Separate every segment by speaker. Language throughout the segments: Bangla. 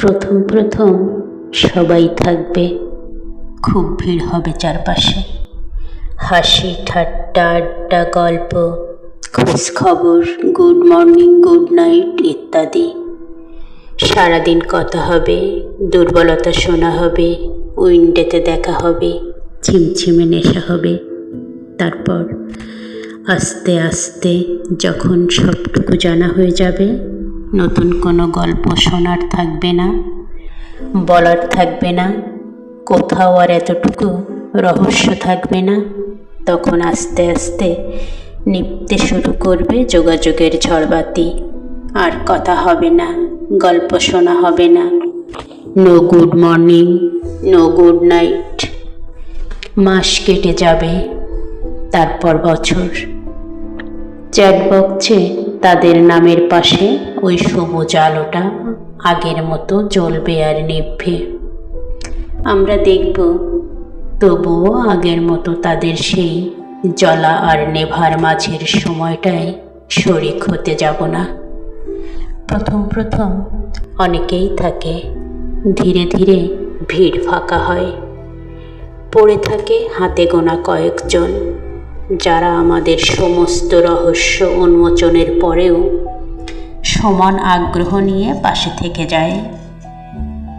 Speaker 1: প্রথম প্রথম সবাই থাকবে। খুব ভিড় হবে চারপাশে। হাসি, ঠাট্টা, আড্ডা, গল্প, খোঁজ খবর গুড মর্নিং গুড নাইট ইত্যাদি। সারাদিন কথা হবে, দুর্বলতা শোনা হবে উইন্ডেতে দেখা হবে, ঝিমঝিমে নেশা হবে। তারপর আস্তে আস্তে যখন সবটুকু জানা হয়ে যাবে নতুন কোনো গল্প শোনার থাকবে না, বলার থাকবে না, কোথাও আর এতটুকু রহস্য থাকবে না। তখন আস্তে আস্তে নিপতে শুরু করবে যোগাযোগের ঝড়বাতি। আর কথা হবে না, গল্প শোনা হবে না। No good morning, no good night. মাস কেটে যাবে, তারপর বছর। চ্যাট বক্সে তাদের নামের পাশে ওই সবুজ আলোটা আগের মতো জ্বলবে আর নিভবে। আমরা দেখব, তবুও আগের মতো তাদের সেই জলা আর নেভার মাঝের সময়টায় শরিক হতে যাব না। প্রথম প্রথম অনেকেই থাকে, ধীরে ধীরে ভিড় ফাঁকা হয়। পড়ে থাকে হাতে গোনা কয়েকজন। যারা আমাদের সমস্ত রহস্য উন্মোচনের পরেও সমান আগ্রহ নিয়ে পাশে থেকে যায়।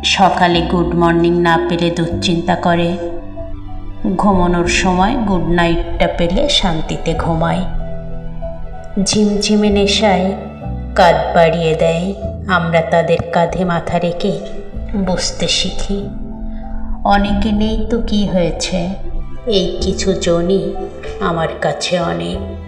Speaker 1: সকালে গুড মর্নিং না পেলে দুশ্চিন্তা করে। ঘুমানোর সময় গুড নাইটটা পেলে শান্তিতে ঘুমায়। ঝিমঝিমে নেশায় কাঁধ বাড়িয়ে দেয়। আমরা তাদের কাঁধে মাথা রেখে বসতে শিখি। অনেকে, নেই তো কি হয়েছে? এই কিছু জনই আমার কাছে অনেক।